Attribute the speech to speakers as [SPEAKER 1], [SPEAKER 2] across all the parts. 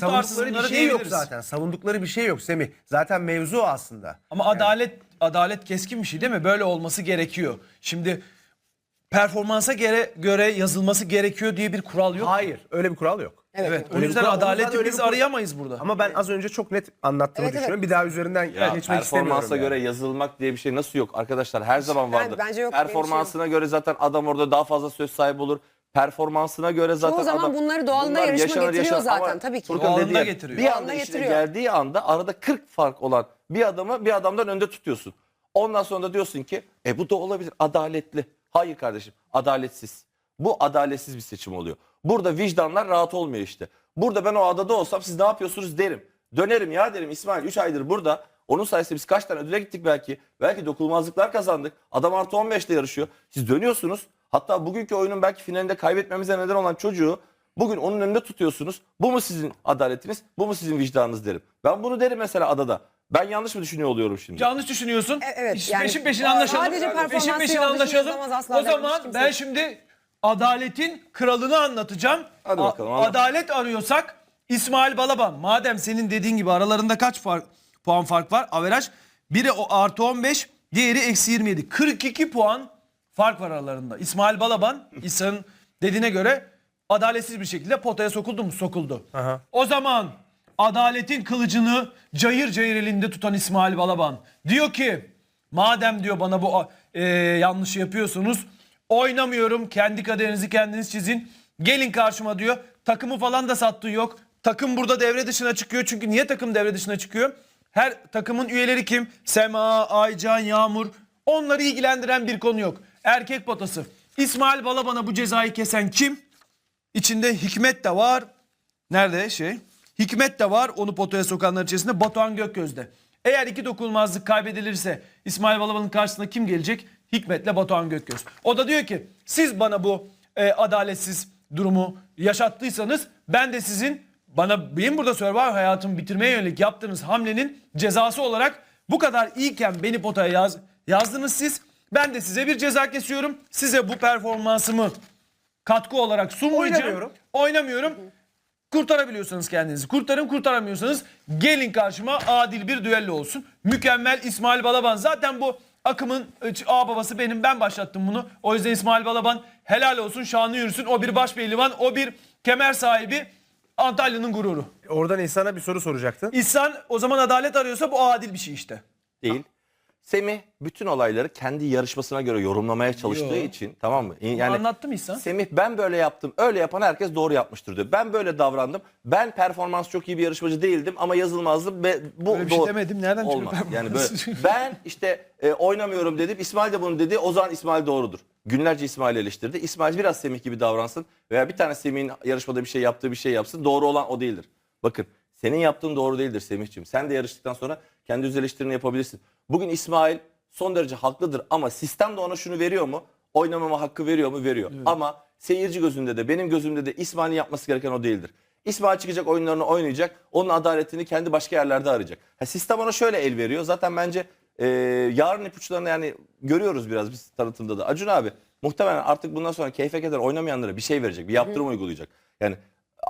[SPEAKER 1] Savundukları bir şey yok
[SPEAKER 2] diyebiliriz.
[SPEAKER 1] zaten. Savundukları bir şey yok Semih. Zaten mevzu aslında.
[SPEAKER 2] Ama adalet adalet keskin bir şey değil mi? Böyle olması gerekiyor. Şimdi performansa göre, göre yazılması gerekiyor diye bir kural yok.
[SPEAKER 1] Hayır, öyle bir kural yok.
[SPEAKER 2] Evet. O
[SPEAKER 1] Öyle bir
[SPEAKER 2] yüzden
[SPEAKER 1] kural- o yüzden
[SPEAKER 2] adaleti
[SPEAKER 1] öyle
[SPEAKER 2] biz
[SPEAKER 1] bir kural-
[SPEAKER 2] arayamayız burada.
[SPEAKER 1] Ama ben az önce çok net anlattığımı
[SPEAKER 3] Evet, evet.
[SPEAKER 1] düşünüyorum. Bir daha üzerinden
[SPEAKER 4] Ya
[SPEAKER 1] geçmek istemiyorum.
[SPEAKER 4] performansa
[SPEAKER 1] yani.
[SPEAKER 4] göre yazılmak diye bir şey nasıl yok arkadaşlar her zaman vardır.
[SPEAKER 3] bence yok diye bir şey
[SPEAKER 4] Performansına göre zaten adam orada daha fazla söz sahibi olur. Performansına göre zaten
[SPEAKER 3] zaman
[SPEAKER 4] adam,
[SPEAKER 3] bunları doğalına yarışma getiriyor zaten, tabii ki.
[SPEAKER 4] Furkan
[SPEAKER 2] Doğalına
[SPEAKER 4] dediği
[SPEAKER 2] getiriyor.
[SPEAKER 4] Bir
[SPEAKER 3] Doğalına
[SPEAKER 4] anda işine
[SPEAKER 3] getiriyor.
[SPEAKER 4] geldiği anda arada 40 fark olan bir adamı bir adamdan önde tutuyorsun. Ondan sonra da diyorsun ki e bu da olabilir adaletli. Hayır kardeşim adaletsiz. Bu adaletsiz bir seçim oluyor. Burada vicdanlar rahat olmuyor işte. Burada ben o adada olsam siz ne yapıyorsunuz derim. Dönerim ya derim İsmail 3 aydır burada. Onun sayesinde biz kaç tane ödüle gittik belki. Belki dokunulmazlıklar kazandık. Adam artı 15'te yarışıyor. Siz dönüyorsunuz. Hatta bugünkü oyunun belki finalinde kaybetmemize neden olan çocuğu bugün onun önünde tutuyorsunuz. Bu mu sizin adaletiniz? Bu mu sizin vicdanınız derim. Ben bunu derim mesela adada. Ben yanlış mı düşünüyor oluyorum şimdi?
[SPEAKER 2] Yanlış düşünüyorsun.
[SPEAKER 3] E- evet,
[SPEAKER 2] İş-
[SPEAKER 3] yani
[SPEAKER 2] peşin peşin
[SPEAKER 3] sadece
[SPEAKER 2] anlaşalım.
[SPEAKER 3] performansı
[SPEAKER 2] peşin peşin
[SPEAKER 3] yanlış
[SPEAKER 2] anlaşalım.
[SPEAKER 3] asla
[SPEAKER 2] O zaman
[SPEAKER 3] kimse.
[SPEAKER 2] ben şimdi adaletin kralını anlatacağım.
[SPEAKER 4] Hadi bakalım, anlat.
[SPEAKER 2] Adalet arıyorsak İsmail Balaban. Madem senin dediğin gibi aralarında kaç fark, puan fark var? Averaj. Biri o artı 15, diğeri eksi 27. 42 puan fark var aralarında. İsmail Balaban, İsa'nın dediğine göre adaletsiz bir şekilde potaya sokuldu mu? Sokuldu.
[SPEAKER 1] Aha.
[SPEAKER 2] O zaman adaletin kılıcını cayır cayır elinde tutan İsmail Balaban diyor ki madem diyor bana bu e, yanlışı yapıyorsunuz oynamıyorum. Kendi kaderinizi kendiniz çizin. Gelin karşıma diyor. Takımı falan da sattığı yok. Takım burada devre dışına çıkıyor. Çünkü niye takım devre dışına çıkıyor? Her takımın üyeleri kim? Sema Aycan Yağmur. Onları ilgilendiren bir konu yok erkek potası İsmail Balaban'a bu cezayı kesen kim İçinde Hikmet de var. Nerede şey? Hikmet de var onu potaya sokanlar içerisinde Batuhan Gökgöz'de. Eğer iki dokunulmazlık kaybedilirse İsmail Balaban'ın karşısına kim gelecek? Hikmet'le Batuhan Gökgöz. O da diyor ki siz bana bu e, adaletsiz durumu yaşattıysanız ben de sizin bana benim burada Survivor hayatımı bitirmeye yönelik yaptığınız hamlenin cezası olarak bu kadar iyiyken beni potaya yaz, yazdınız siz. Ben de size bir ceza kesiyorum. Size bu performansımı katkı olarak sunmayacağım.
[SPEAKER 1] Oynamıyorum.
[SPEAKER 2] Oynamıyorum. Kurtarabiliyorsanız kendinizi kurtarın. Kurtaramıyorsanız gelin karşıma adil bir düello olsun. Mükemmel İsmail Balaban. Zaten bu akımın e, ağ babası benim. Ben başlattım bunu. O yüzden İsmail Balaban helal olsun. Şanlı yürüsün. O bir baş pehlivan. O bir kemer sahibi. Antalya'nın gururu.
[SPEAKER 1] Oradan insana bir soru soracaktın.
[SPEAKER 2] İhsan o zaman adalet arıyorsa bu adil bir şey işte.
[SPEAKER 4] değil. Semih bütün olayları kendi yarışmasına göre yorumlamaya çalıştığı
[SPEAKER 2] Yo.
[SPEAKER 4] için tamam mı? Yani
[SPEAKER 2] anlattım İhsan.
[SPEAKER 4] Semih ben böyle yaptım. Öyle yapan herkes doğru yapmıştır diyor. Ben böyle davrandım. Ben performans çok iyi bir yarışmacı değildim ama yazılmazdım ve bu
[SPEAKER 2] Öyle bir şey
[SPEAKER 4] doğru-
[SPEAKER 2] demedim. Nereden çıkıyor
[SPEAKER 4] Olmaz. Yani
[SPEAKER 2] performans?
[SPEAKER 4] böyle ben işte e, oynamıyorum dedim. İsmail de bunu dedi. O zaman İsmail doğrudur. Günlerce İsmail eleştirdi. İsmail biraz Semih gibi davransın veya bir tane Semih'in yarışmada bir şey yaptığı bir şey yapsın. Doğru olan o değildir. Bakın senin yaptığın doğru değildir Semih'ciğim. Sen de yarıştıktan sonra kendi öz eleştirini yapabilirsin. Bugün İsmail son derece haklıdır ama sistem de ona şunu veriyor mu? Oynamama hakkı veriyor mu? Veriyor. Ama seyirci gözünde de benim gözümde de İsmail'in yapması gereken o değildir. İsmail çıkacak oyunlarını oynayacak. Onun adaletini kendi başka yerlerde arayacak. Ha, sistem ona şöyle el veriyor. Zaten bence e, yarın ipuçlarını yani görüyoruz biraz biz tanıtımda da. Acun abi muhtemelen artık bundan sonra keyfe keder oynamayanlara bir şey verecek. Bir yaptırım uygulayacak. Yani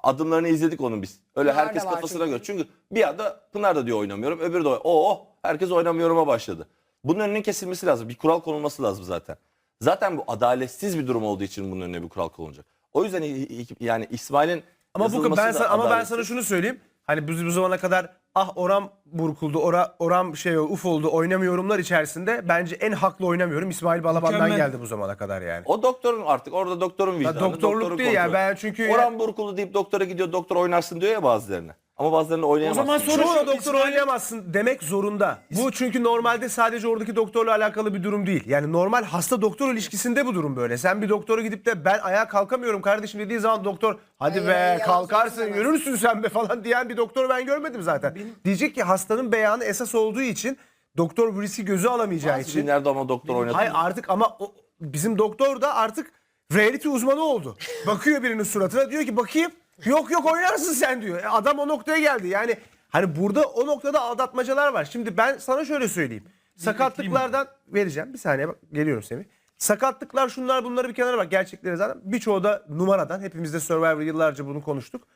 [SPEAKER 4] adımlarını izledik onun biz. Öyle
[SPEAKER 3] Pınar da
[SPEAKER 4] herkes
[SPEAKER 3] var
[SPEAKER 4] kafasına
[SPEAKER 3] çünkü.
[SPEAKER 4] göre. Çünkü bir anda Pınar da diyor oynamıyorum. Öbürü de o herkes oynamıyorum'a başladı. Bunun önünün kesilmesi lazım. Bir kural konulması lazım zaten. Zaten bu adaletsiz bir durum olduğu için bunun önüne bir kural konulacak. O yüzden yani İsmail'in
[SPEAKER 1] Ama bu
[SPEAKER 4] yazılması
[SPEAKER 1] ben
[SPEAKER 4] da
[SPEAKER 1] sana, ama ben
[SPEAKER 4] adaletsiz.
[SPEAKER 1] sana şunu söyleyeyim. Hani biz bu zamana kadar ah oram burkuldu, ora, oram şey uf oldu oynamıyorumlar içerisinde bence en haklı oynamıyorum İsmail Balaban'dan
[SPEAKER 2] Mükemmel.
[SPEAKER 1] geldi bu zamana kadar yani.
[SPEAKER 4] O doktorun artık orada doktorun vicdanı.
[SPEAKER 1] doktorluk
[SPEAKER 4] doktorun
[SPEAKER 1] değil ya,
[SPEAKER 4] kontrolü.
[SPEAKER 1] ben çünkü-
[SPEAKER 4] Oran burkulu deyip doktora gidiyor doktor oynarsın diyor ya bazılarına. Ama bazılarını oynayamazsın.
[SPEAKER 2] O zaman soru-
[SPEAKER 1] Çoğu doktor
[SPEAKER 2] İsmail-
[SPEAKER 1] oynayamazsın demek zorunda. Bu çünkü normalde sadece oradaki doktorla alakalı bir durum değil. Yani normal hasta doktor ilişkisinde bu durum böyle. Sen bir doktora gidip de ben ayağa kalkamıyorum kardeşim dediği zaman doktor hadi
[SPEAKER 3] Ay,
[SPEAKER 1] be
[SPEAKER 3] ay, yalan
[SPEAKER 1] kalkarsın yürürsün sen be falan diyen bir doktor ben görmedim zaten. Diyecek ki hastanın beyanı esas olduğu için doktor bu riski gözü alamayacağı
[SPEAKER 4] Bazı
[SPEAKER 1] için.
[SPEAKER 4] günlerde ama doktor oynatıyor.
[SPEAKER 1] Hayır artık ama o, bizim doktor da artık reality uzmanı oldu. Bakıyor birinin suratına diyor ki bakayım yok yok oynarsın sen diyor. E, adam o noktaya geldi. Yani hani burada o noktada aldatmacalar var. Şimdi ben sana şöyle söyleyeyim. Sakatlıklardan vereceğim. Bir saniye bak geliyorum Semih. Sakatlıklar şunlar bunları bir kenara bak. Gerçekleri zaten birçoğu da numaradan. Hepimiz de Survivor yıllarca bunu konuştuk.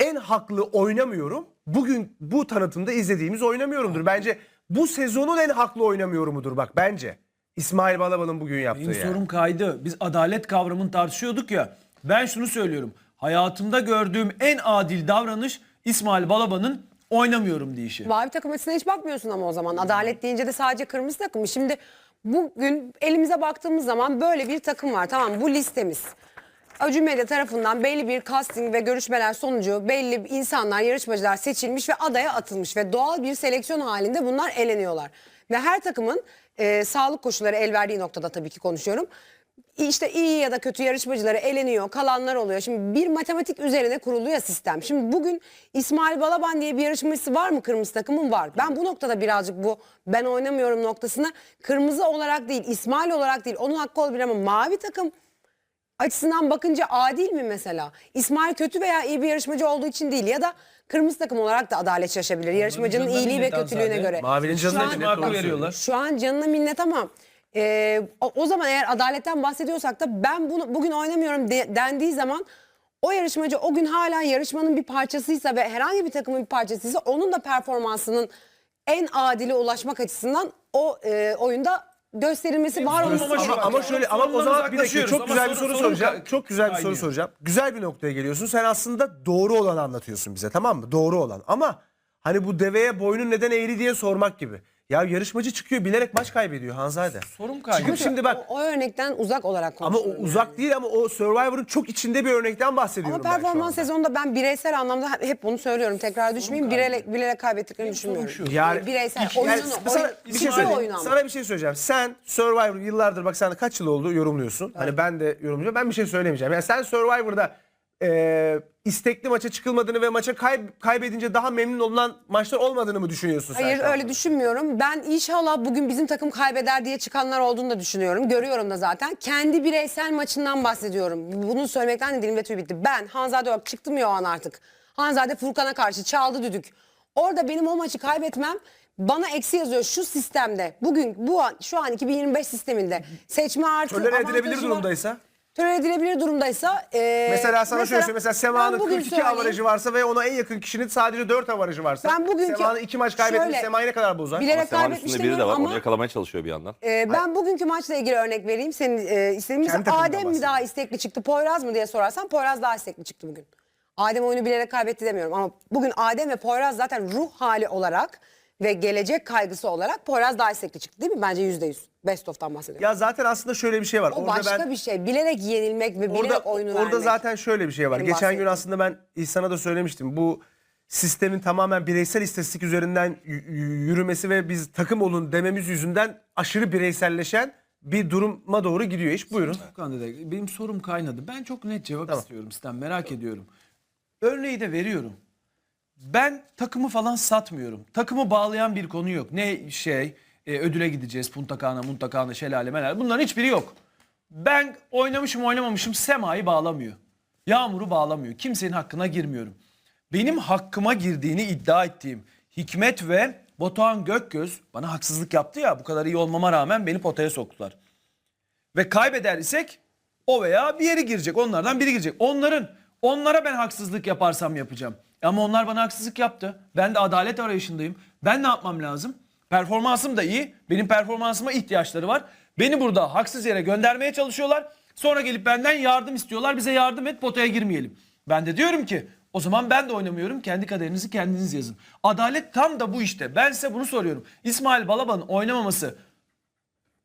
[SPEAKER 1] en haklı oynamıyorum. Bugün bu tanıtımda izlediğimiz oynamıyorumdur. Bence bu sezonun en haklı oynamıyorumudur bak bence. İsmail Balaban'ın bugün yaptığı
[SPEAKER 2] Benim
[SPEAKER 1] yani.
[SPEAKER 2] sorum kaydı. Biz adalet kavramını tartışıyorduk ya. Ben şunu söylüyorum. Hayatımda gördüğüm en adil davranış İsmail Balaban'ın oynamıyorum deyişi.
[SPEAKER 3] Mavi takım açısından hiç bakmıyorsun ama o zaman. Adalet deyince de sadece kırmızı takım. Şimdi bugün elimize baktığımız zaman böyle bir takım var. Tamam bu listemiz. Acun Medya tarafından belli bir casting ve görüşmeler sonucu belli insanlar, yarışmacılar seçilmiş ve adaya atılmış ve doğal bir seleksiyon halinde bunlar eleniyorlar. Ve her takımın e, sağlık koşulları el verdiği noktada tabii ki konuşuyorum. İşte iyi ya da kötü yarışmacıları eleniyor, kalanlar oluyor. Şimdi bir matematik üzerine kurulu ya sistem. Şimdi bugün İsmail Balaban diye bir yarışmacısı var mı kırmızı takımın? Var. Ben bu noktada birazcık bu ben oynamıyorum noktasına kırmızı olarak değil, İsmail olarak değil. Onun hakkı olabilir ama mavi takım açısından bakınca adil mi mesela? İsmail kötü veya iyi bir yarışmacı olduğu için değil ya da kırmızı takım olarak da adalet şaşabilir. Yarışmacının iyiliği ve kötülüğüne göre.
[SPEAKER 1] Mavinin
[SPEAKER 3] Şu
[SPEAKER 1] canına
[SPEAKER 3] an-
[SPEAKER 1] minnet,
[SPEAKER 2] veriyorlar.
[SPEAKER 3] şu an canına minnet ama e, o, o zaman eğer adaletten bahsediyorsak da ben bunu bugün oynamıyorum de- dendiği zaman o yarışmacı o gün hala yarışmanın bir parçasıysa ve herhangi bir takımın bir parçasıysa onun da performansının en adile ulaşmak açısından o e, oyunda gösterilmesi var olması
[SPEAKER 2] ama şu-
[SPEAKER 1] Ama, ama şöyle ama o zaman bir dakika çok güzel bir
[SPEAKER 2] soru-
[SPEAKER 1] soru
[SPEAKER 2] soru
[SPEAKER 1] soracağım.
[SPEAKER 2] ka-
[SPEAKER 1] Çok güzel bir soru
[SPEAKER 2] kaynıyor.
[SPEAKER 1] soracağım. Güzel bir noktaya geliyorsun. Sen aslında doğru olanı anlatıyorsun bize tamam mı? Doğru olan. Ama hani bu deveye boynun neden eğri diye sormak gibi. Ya yarışmacı çıkıyor bilerek maç kaybediyor Hanzade.
[SPEAKER 2] Sorum kaydı.
[SPEAKER 1] Çıkıp şimdi bak
[SPEAKER 3] o, o örnekten uzak olarak
[SPEAKER 1] ama o
[SPEAKER 3] konuşuyorum.
[SPEAKER 1] uzak
[SPEAKER 3] yani.
[SPEAKER 1] değil ama o Survivor'ın çok içinde bir örnekten bahsediyorum
[SPEAKER 3] Ama
[SPEAKER 1] ben şu
[SPEAKER 3] performans
[SPEAKER 1] anda.
[SPEAKER 3] sezonunda ben bireysel anlamda hep bunu söylüyorum. Tekrar düşmeyeyim. Bilerek, bilerek kaybettiklerini düşünmüyorum.
[SPEAKER 2] şu.
[SPEAKER 1] Yani
[SPEAKER 3] bireysel
[SPEAKER 1] iki- yani
[SPEAKER 3] oyununu,
[SPEAKER 1] sana
[SPEAKER 3] oyun-
[SPEAKER 1] bir şey söyleyeyim.
[SPEAKER 3] oyunu ama.
[SPEAKER 1] Sana bir şey söyleyeceğim. Sen Survivor yıllardır bak sen de kaç yıl oldu yorumluyorsun. Hani ben de yorumluyorum. Ben bir şey söylemeyeceğim. Yani sen Survivor'da e, istekli maça çıkılmadığını ve maça kay- kaybedince daha memnun olunan maçlar olmadığını mı düşünüyorsun sen?
[SPEAKER 3] Hayır
[SPEAKER 1] şu anda?
[SPEAKER 3] öyle düşünmüyorum. Ben inşallah bugün bizim takım kaybeder diye çıkanlar olduğunu da düşünüyorum. Görüyorum da zaten. Kendi bireysel maçından bahsediyorum. Bunu söylemekten de dilim ve tüy bitti. Ben Hanzade olarak çıktım ya o an artık. Hanzade Furkan'a karşı çaldı düdük. Orada benim o maçı kaybetmem bana eksi yazıyor şu sistemde. Bugün bu an şu an 2025 sisteminde seçme artı
[SPEAKER 1] Tolere edilebilir durumdaysa.
[SPEAKER 3] Tolere edilebilir durumdaysa. e,
[SPEAKER 1] Mesela sana şöyle söyleyeyim. Mesela Sema'nın
[SPEAKER 3] bugün
[SPEAKER 1] 42
[SPEAKER 3] söyleyeyim.
[SPEAKER 1] avarajı varsa ve ona en yakın kişinin sadece 4 avarajı varsa.
[SPEAKER 3] Ben bugünkü-
[SPEAKER 1] Sema'nın 2 maç kaybetmiş Sema'yı ne kadar bozar?
[SPEAKER 3] bilerek
[SPEAKER 4] Sema'nın
[SPEAKER 3] kaybetmiş
[SPEAKER 4] üstünde biri de var.
[SPEAKER 3] demiyorum
[SPEAKER 4] Onu
[SPEAKER 3] ama-
[SPEAKER 4] yakalamaya çalışıyor bir yandan.
[SPEAKER 3] Ee, ben bugünkü maçla ilgili örnek vereyim. Senin e,
[SPEAKER 1] takımından
[SPEAKER 3] Adem mi daha istekli çıktı, Poyraz mı diye sorarsan Poyraz daha istekli çıktı bugün. Adem oyunu bilerek kaybetti demiyorum ama bugün Adem ve Poyraz zaten ruh hali olarak ve gelecek kaygısı olarak Poyraz daha istekli çıktı değil mi? Bence yüzde yüz. Best of'tan bahsediyorum.
[SPEAKER 1] Ya zaten aslında şöyle bir şey var.
[SPEAKER 3] o
[SPEAKER 1] Orada
[SPEAKER 3] başka
[SPEAKER 1] ben
[SPEAKER 3] bir şey. Bilerek yenilmek ve bilerek
[SPEAKER 1] orada
[SPEAKER 3] oyunu
[SPEAKER 1] orada
[SPEAKER 3] vermek.
[SPEAKER 1] zaten şöyle bir şey var.
[SPEAKER 3] Benim
[SPEAKER 1] Geçen gün aslında ben İhsan'a da söylemiştim. Bu sistemin tamamen bireysel istatistik üzerinden yürümesi ve biz takım olun dememiz yüzünden aşırı bireyselleşen bir duruma doğru gidiyor iş. Buyurun.
[SPEAKER 2] Benim sorum kaynadı. Ben çok net cevap
[SPEAKER 1] Tamam.
[SPEAKER 2] istiyorum sizden merak ediyorum. Örneği de veriyorum. Ben takımı falan satmıyorum. Takımı bağlayan bir konu yok. Ne şey e, ödüle gideceğiz Punta Cana, Munta Cana, Şelale, Melal. Bunların hiçbiri yok. Ben oynamışım oynamamışım Sema'yı bağlamıyor. Yağmur'u bağlamıyor. Kimsenin hakkına girmiyorum. Benim hakkıma girdiğini iddia ettiğim Hikmet ve Batuhan Gökgöz bana haksızlık yaptı ya bu kadar iyi olmama rağmen beni potaya soktular ve kaybeder isek o veya bir yere girecek. Onlardan biri girecek. Onların onlara ben haksızlık yaparsam yapacağım. Ama onlar bana haksızlık yaptı. Ben de adalet arayışındayım. Ben ne yapmam lazım? Performansım da iyi. Benim performansıma ihtiyaçları var. Beni burada haksız yere göndermeye çalışıyorlar. Sonra gelip benden yardım istiyorlar. Bize yardım et potaya girmeyelim. Ben de diyorum ki o zaman ben de oynamıyorum. Kendi kaderinizi kendiniz yazın. Adalet tam da bu işte. Ben size bunu soruyorum. İsmail Balaban'ın oynamaması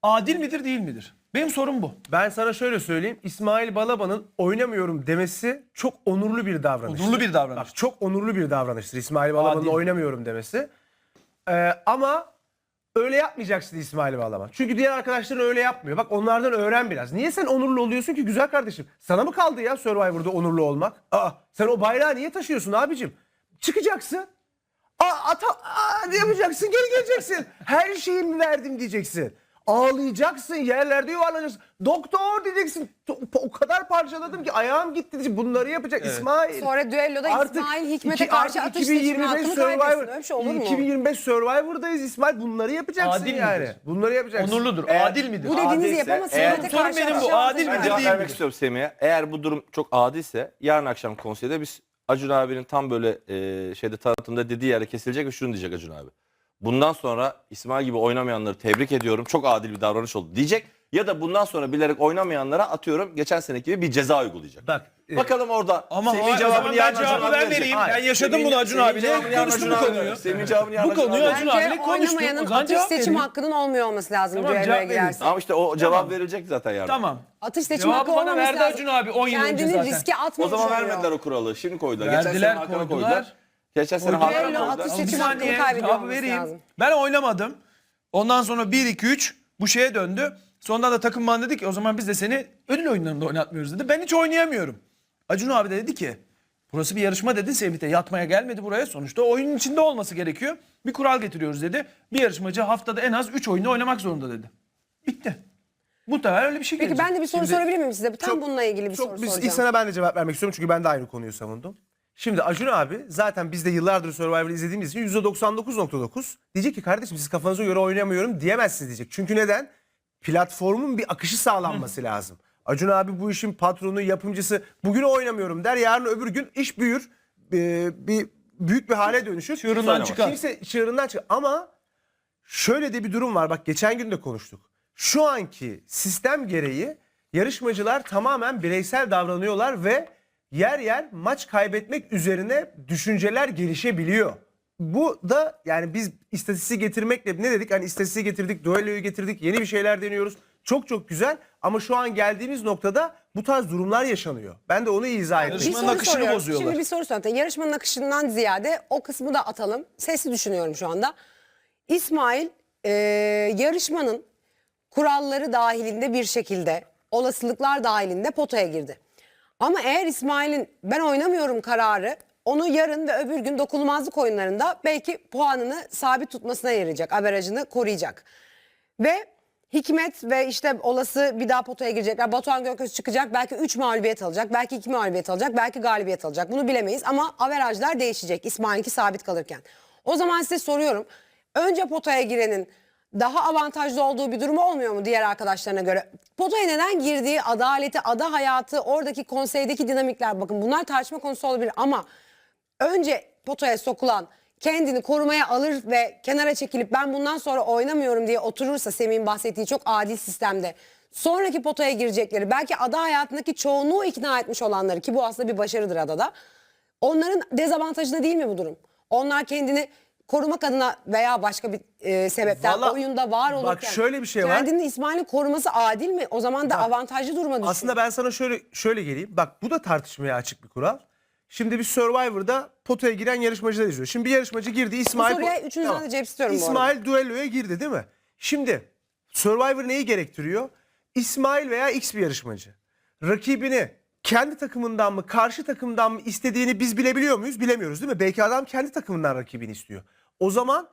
[SPEAKER 2] adil midir değil midir? Benim sorum bu.
[SPEAKER 1] Ben sana şöyle söyleyeyim. İsmail Balaban'ın oynamıyorum demesi çok onurlu bir davranış.
[SPEAKER 2] Onurlu bir davranış.
[SPEAKER 1] Bak, çok onurlu bir davranıştır İsmail Balaban'ın oynamıyorum demesi. Ee, ama öyle yapmayacaksın İsmail Balaban. Çünkü diğer arkadaşların öyle yapmıyor. Bak onlardan öğren biraz. Niye sen onurlu oluyorsun ki güzel kardeşim? Sana mı kaldı ya Survivor'da onurlu olmak? Aa, sen o bayrağı niye taşıyorsun abicim? Çıkacaksın. Aa, ata, aa, yapacaksın? Geri geleceksin. Her şeyimi verdim diyeceksin. Ağlayacaksın, yerlerde yuvarlanacaksın. Doktor diyeceksin. O kadar parçaladım ki ayağım gitti diyeceksin. Bunları yapacak İsmail.
[SPEAKER 3] Sonra düelloda İsmail Hikmet'e
[SPEAKER 1] iki-
[SPEAKER 3] karşı
[SPEAKER 1] artık
[SPEAKER 3] atış seçimi hakkını kaybetsin. Öyle bir şey olur mu?
[SPEAKER 1] 2025 Survivor'dayız İsmail. Bunları yapacaksın
[SPEAKER 2] Adil
[SPEAKER 1] yani.
[SPEAKER 2] midir?
[SPEAKER 1] Bunları yapacaksın.
[SPEAKER 2] Onurludur,
[SPEAKER 4] Eğer-
[SPEAKER 2] adil midir?
[SPEAKER 3] Bu dediğinizi
[SPEAKER 4] Adilse,
[SPEAKER 3] yapamazsın.
[SPEAKER 4] eğer-
[SPEAKER 3] Hikmet'e karşı
[SPEAKER 2] benim bu, adil midir
[SPEAKER 4] cevap
[SPEAKER 2] değil
[SPEAKER 4] vermek
[SPEAKER 2] midir?
[SPEAKER 4] istiyorum Semih'e. Eğer bu durum çok adilse yarın akşam konseyde biz Acun abinin tam böyle e, şeyde tanıtımda dediği yere kesilecek ve şunu diyecek Acun abi. Bundan sonra İsmail gibi oynamayanları tebrik ediyorum. Çok adil bir davranış oldu diyecek. Ya da bundan sonra bilerek oynamayanlara atıyorum geçen seneki gibi bir ceza uygulayacak.
[SPEAKER 2] Bak, e,
[SPEAKER 4] Bakalım orada
[SPEAKER 2] Ama
[SPEAKER 4] Semih cevabını
[SPEAKER 2] ben
[SPEAKER 4] yarın Acun
[SPEAKER 2] cevabı
[SPEAKER 4] abi
[SPEAKER 2] ben
[SPEAKER 4] verecek.
[SPEAKER 2] vereyim.
[SPEAKER 4] Hayır.
[SPEAKER 2] Ben yaşadım
[SPEAKER 4] Semih-
[SPEAKER 2] bunu Acun
[SPEAKER 4] Semih
[SPEAKER 2] abiyle.
[SPEAKER 4] cevabını yarın
[SPEAKER 2] Konuştum
[SPEAKER 4] Acun
[SPEAKER 2] bu
[SPEAKER 4] abi
[SPEAKER 2] konuyu.
[SPEAKER 4] verecek. Semih cevabını yarın
[SPEAKER 2] Bu konuyu
[SPEAKER 4] abi
[SPEAKER 2] Acun
[SPEAKER 4] verecek.
[SPEAKER 2] abiyle
[SPEAKER 3] Bence
[SPEAKER 2] konuştuk.
[SPEAKER 3] oynamayanın
[SPEAKER 2] O zaman
[SPEAKER 3] atış
[SPEAKER 2] cevap
[SPEAKER 3] seçim
[SPEAKER 2] vereyim.
[SPEAKER 3] hakkının olmuyor olması lazım
[SPEAKER 2] Tamam,
[SPEAKER 3] düelloya
[SPEAKER 2] cevap vereyim.
[SPEAKER 3] girerse.
[SPEAKER 4] Ama işte o cevap verecek zaten yarın.
[SPEAKER 2] Tamam.
[SPEAKER 3] Atış seçim
[SPEAKER 2] Cevabı
[SPEAKER 3] hakkı
[SPEAKER 2] bana
[SPEAKER 3] olmaması
[SPEAKER 2] verdi
[SPEAKER 3] lazım.
[SPEAKER 2] Acun abi, 10 yıl önce
[SPEAKER 3] Kendini
[SPEAKER 2] zaten.
[SPEAKER 3] riske
[SPEAKER 4] O
[SPEAKER 3] atmamış
[SPEAKER 4] zaman
[SPEAKER 3] oluyor.
[SPEAKER 4] vermediler o kuralı. Şimdi koydular. Geçen
[SPEAKER 2] Verdiler,
[SPEAKER 4] sene Hakan'a
[SPEAKER 2] koydular.
[SPEAKER 4] koydular. Geçen sene. Hakan'a
[SPEAKER 3] Öyle atış
[SPEAKER 2] Bir
[SPEAKER 3] seçim
[SPEAKER 2] saniye
[SPEAKER 3] hakkını kaybediyor
[SPEAKER 2] cevabı
[SPEAKER 3] olması
[SPEAKER 2] vereyim.
[SPEAKER 3] lazım.
[SPEAKER 2] Ben oynamadım. Ondan sonra 1 2 3 bu şeye döndü. Sonradan da takım bana dedi ki o zaman biz de seni ödül oyunlarında oynatmıyoruz dedi. Ben hiç oynayamıyorum. Acun abi de dedi ki burası bir yarışma dedi Sevit'e yatmaya gelmedi buraya. Sonuçta oyunun içinde olması gerekiyor. Bir kural getiriyoruz dedi. Bir yarışmacı haftada en az 3 oyunda oynamak zorunda dedi. Bitti. Muhtemelen öyle bir şey
[SPEAKER 3] Peki
[SPEAKER 2] gelecek.
[SPEAKER 3] ben de bir soru
[SPEAKER 1] Şimdi
[SPEAKER 3] sorabilir miyim size? Tam
[SPEAKER 1] çok-
[SPEAKER 3] bununla ilgili bir
[SPEAKER 1] Çok
[SPEAKER 3] soru
[SPEAKER 1] biz
[SPEAKER 3] soracağım.
[SPEAKER 1] ilk sana ben de cevap vermek istiyorum çünkü ben de aynı konuyu savundum. Şimdi Acun abi zaten biz de yıllardır Survivor'ı izlediğimiz için %99.9 diyecek ki kardeşim siz kafanıza göre oynamıyorum diyemezsiniz diyecek. Çünkü neden? Platformun bir akışı sağlanması lazım. Acun abi bu işin patronu, yapımcısı bugün oynamıyorum der. Yarın öbür gün iş büyür. e, bir büyük bir hale dönüşür.
[SPEAKER 2] Çığırından çıkar.
[SPEAKER 1] Kimse çığırından çıkar. Ama şöyle de bir durum var. Bak geçen gün de konuştuk. Şu anki sistem gereği yarışmacılar tamamen bireysel davranıyorlar ve yer yer maç kaybetmek üzerine düşünceler gelişebiliyor. Bu da yani biz istatistiği getirmekle ne dedik? Hani istatistiği getirdik, duelloyu getirdik, yeni bir şeyler deniyoruz. Çok çok güzel ama şu an geldiğimiz noktada bu tarz durumlar yaşanıyor. Ben de onu izah ettim.
[SPEAKER 3] Bir
[SPEAKER 2] Yarışmanın
[SPEAKER 3] soru
[SPEAKER 2] akışını
[SPEAKER 3] soruyorum.
[SPEAKER 2] bozuyorlar.
[SPEAKER 3] Şimdi bir soru sorayım. Yarışmanın akışından ziyade o kısmı da atalım. Sesli düşünüyorum şu anda. İsmail e, yarışmanın kuralları dahilinde bir şekilde olasılıklar dahilinde potaya girdi. Ama eğer İsmail'in ben oynamıyorum kararı onu yarın ve öbür gün dokunulmazlık oyunlarında belki puanını sabit tutmasına yarayacak. Averajını koruyacak. Ve Hikmet ve işte olası bir daha potaya girecekler. Batuhan Gököz çıkacak. Belki 3 mağlubiyet alacak. Belki 2 mağlubiyet alacak. Belki galibiyet alacak. Bunu bilemeyiz ama averajlar değişecek. İsmail'inki sabit kalırken. O zaman size soruyorum. Önce potaya girenin daha avantajlı olduğu bir durum olmuyor mu diğer arkadaşlarına göre? Potaya neden girdiği, adaleti, ada hayatı, oradaki konseydeki dinamikler bakın bunlar tartışma konusu olabilir ama önce potaya sokulan kendini korumaya alır ve kenara çekilip ben bundan sonra oynamıyorum diye oturursa Semih'in bahsettiği çok adil sistemde sonraki potaya girecekleri belki ada hayatındaki çoğunluğu ikna etmiş olanları ki bu aslında bir başarıdır adada. Onların dezavantajında değil mi bu durum? Onlar kendini korumak adına veya başka bir e, sebepten
[SPEAKER 1] Vallahi
[SPEAKER 3] oyunda var
[SPEAKER 1] bak
[SPEAKER 3] olurken
[SPEAKER 1] şöyle bir şey var.
[SPEAKER 3] kendini İsmail'in koruması adil mi? O zaman da avantajlı duruma düşüyor.
[SPEAKER 1] Aslında ben sana şöyle şöyle geleyim. Bak bu da tartışmaya açık bir kural. Şimdi bir Survivor'da potaya giren yarışmacılar izliyor. Şimdi bir yarışmacı girdi İsmail.
[SPEAKER 3] soruya üçünüzden de cevap istiyorum bu.
[SPEAKER 1] İsmail düelloya girdi değil mi? Şimdi Survivor neyi gerektiriyor? İsmail veya X bir yarışmacı. Rakibini kendi takımından mı karşı takımdan mı istediğini biz bilebiliyor muyuz? Bilemiyoruz değil mi? Belki adam kendi takımından rakibini istiyor. O zaman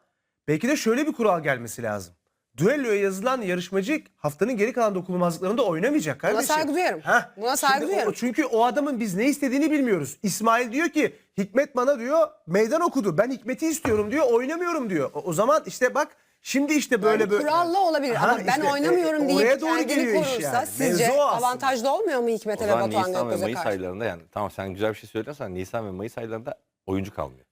[SPEAKER 1] belki de şöyle bir kural gelmesi lazım. Düelloya yazılan yarışmacı haftanın geri kalan dokunulmazlıklarında oynamayacak kardeşim.
[SPEAKER 3] saygı duyarım. Buna saygı
[SPEAKER 1] Şimdi o-
[SPEAKER 3] duyarım.
[SPEAKER 1] çünkü o adamın biz ne istediğini bilmiyoruz. İsmail diyor ki Hikmet bana diyor meydan okudu. Ben Hikmet'i istiyorum diyor. Oynamıyorum diyor. O, o zaman işte bak şimdi işte böyle
[SPEAKER 3] Yani
[SPEAKER 1] böyle.
[SPEAKER 3] kuralla olabilir
[SPEAKER 1] Ha,
[SPEAKER 3] ama ben
[SPEAKER 1] işte,
[SPEAKER 3] oynamıyorum
[SPEAKER 1] e,
[SPEAKER 3] deyip
[SPEAKER 1] oraya doğru
[SPEAKER 3] kendini korursa
[SPEAKER 1] yani.
[SPEAKER 3] sizce
[SPEAKER 1] Mevzu
[SPEAKER 3] avantajlı olmuyor mu
[SPEAKER 4] O
[SPEAKER 3] Hikmet'e ve Batuhan
[SPEAKER 4] Nisan ve Mayıs
[SPEAKER 3] karşı?
[SPEAKER 4] aylarında yani tamam sen güzel bir şey söylüyorsan Nisan ve Mayıs aylarında oyuncu kalmıyor.